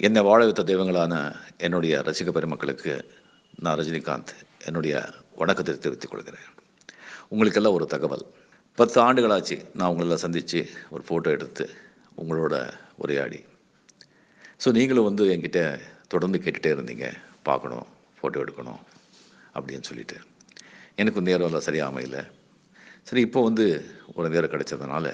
என்னை வாழ வைத்த தெய்வங்களான என்னுடைய ரசிக பெருமக்களுக்கு நான் ரஜினிகாந்த் என்னுடைய வணக்கத்தை தெரிவித்துக் கொள்கிறேன். உங்களுக்கெல்லாம் ஒரு தகவல். பத்து ஆண்டுகளாச்சு நான் உங்களெல்லாம் சந்தித்து ஒரு ஃபோட்டோ எடுத்து உங்களோட உரையாடி. ஸோ நீங்களும் வந்து என்கிட்ட தொடர்ந்து கேட்டுகிட்டே இருந்தீங்க. பார்க்கணும் ஃபோட்டோ எடுக்கணும் அப்படின்னு சொல்லிட்டு. எனக்கு நேரம் எல்லாம் சரியாக அமையல சரி இப்போ வந்து ஒரு நேரம் கிடைச்சதுனால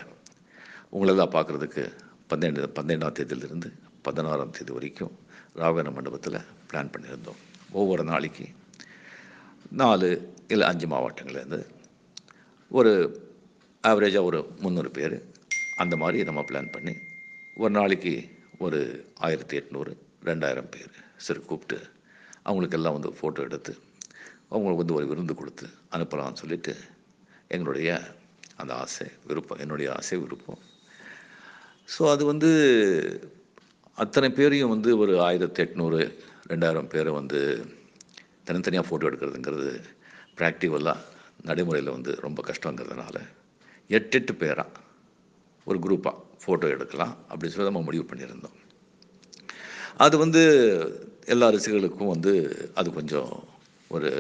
உங்களெல்லாம் பார்க்குறதுக்கு பன்னெண்டு பன்னெண்டாம் தேதியிலிருந்து பதினாறாம் தேதி வரைக்கும் ராகவன மண்டபத்தில் பிளான் பண்ணியிருந்தோம். ஒவ்வொரு நாளைக்கு நாலு இல்லை அஞ்சு மாவட்டங்கள்லேருந்து ஒரு ஆவரேஜாக ஒரு முந்நூறு பேர் அந்த மாதிரி நம்ம பிளான் பண்ணி ஒரு நாளைக்கு ஒரு ஆயிரத்தி எட்நூறு ரெண்டாயிரம் பேர் சரி கூப்பிட்டு அவங்களுக்கெல்லாம் வந்து ஃபோட்டோ எடுத்து அவங்களுக்கு வந்து ஒரு விருந்து கொடுத்து அனுப்பலாம்னு சொல்லிட்டு எங்களுடைய அந்த ஆசை விருப்பம் என்னுடைய ஆசை விருப்பம். ஸோ அது வந்து அத்தனை பேரையும் வந்து ஒரு ஆயிரத்தி எட்நூறு ரெண்டாயிரம் பேரை வந்து தனித்தனியாக ஃபோட்டோ எடுக்கிறதுங்கிறது ப்ராக்டிக்கலாக நடைமுறையில் வந்து ரொம்ப கஷ்டங்கிறதுனால எட்டு எட்டு பேராக ஒரு குரூப்பாக ஃபோட்டோ எடுக்கலாம் அப்படின்னு சொல்லி நம்ம முடிவு பண்ணியிருந்தோம். அது வந்து எல்லா ரசிகர்களுக்கும் வந்து அது கொஞ்சம் ஒரு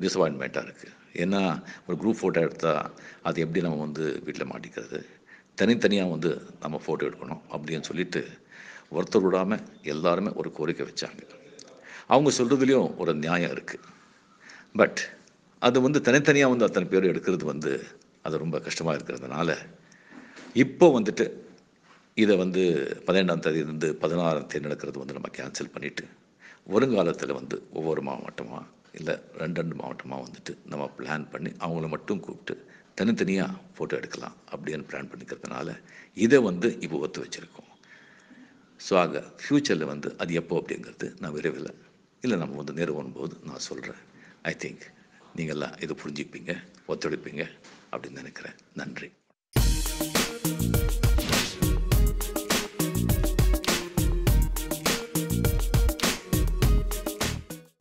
டிசப்பாயின்மெண்ட்டாக இருக்குது ஏன்னா ஒரு குரூப் ஃபோட்டோ எடுத்தால் அது எப்படி நம்ம வந்து வீட்டில் மாட்டிக்கிறது? தனித்தனியாக வந்து நம்ம ஃபோட்டோ எடுக்கணும் அப்படின்னு சொல்லிட்டு ஒருத்தர் விடாமல் எல்லாருமே ஒரு கோரிக்கை வச்சாங்க. அவங்க சொல்கிறதுலேயும் ஒரு நியாயம் இருக்குது பட் அது வந்து தனித்தனியாக வந்து அத்தனை பேர் எடுக்கிறது வந்து அது ரொம்ப கஷ்டமாக இருக்கிறதுனால இப்போ வந்துட்டு இதை வந்து பதினெண்டாம் தேதியிலிருந்து பதினாறாம் தேதி நடக்கிறது வந்து நம்ம கேன்சல் பண்ணிவிட்டு வருங்காலத்தில் வந்து ஒவ்வொரு மாவட்டமாக இல்லை ரெண்டு ரெண்டு மாவட்டமாக வந்துட்டு நம்ம பிளான் பண்ணி அவங்கள மட்டும் கூப்பிட்டு தனித்தனியாக ஃபோட்டோ எடுக்கலாம் அப்படின்னு பிளான் பண்ணிக்கிறதுனால இதை வந்து இப்போ ஒத்து வச்சுருக்கோம். ஸோ ஆக ஃப்யூச்சரில் வந்து அது எப்போ அப்படிங்கிறது நான் விரைவில் இல்லை நம்ம வந்து நேரு போது நான் சொல்கிறேன் ஐ திங்க் நீங்கள்லாம் இதை புரிஞ்சுப்பீங்க ஒத்துழைப்பீங்க அப்படின்னு நினைக்கிறேன். நன்றி.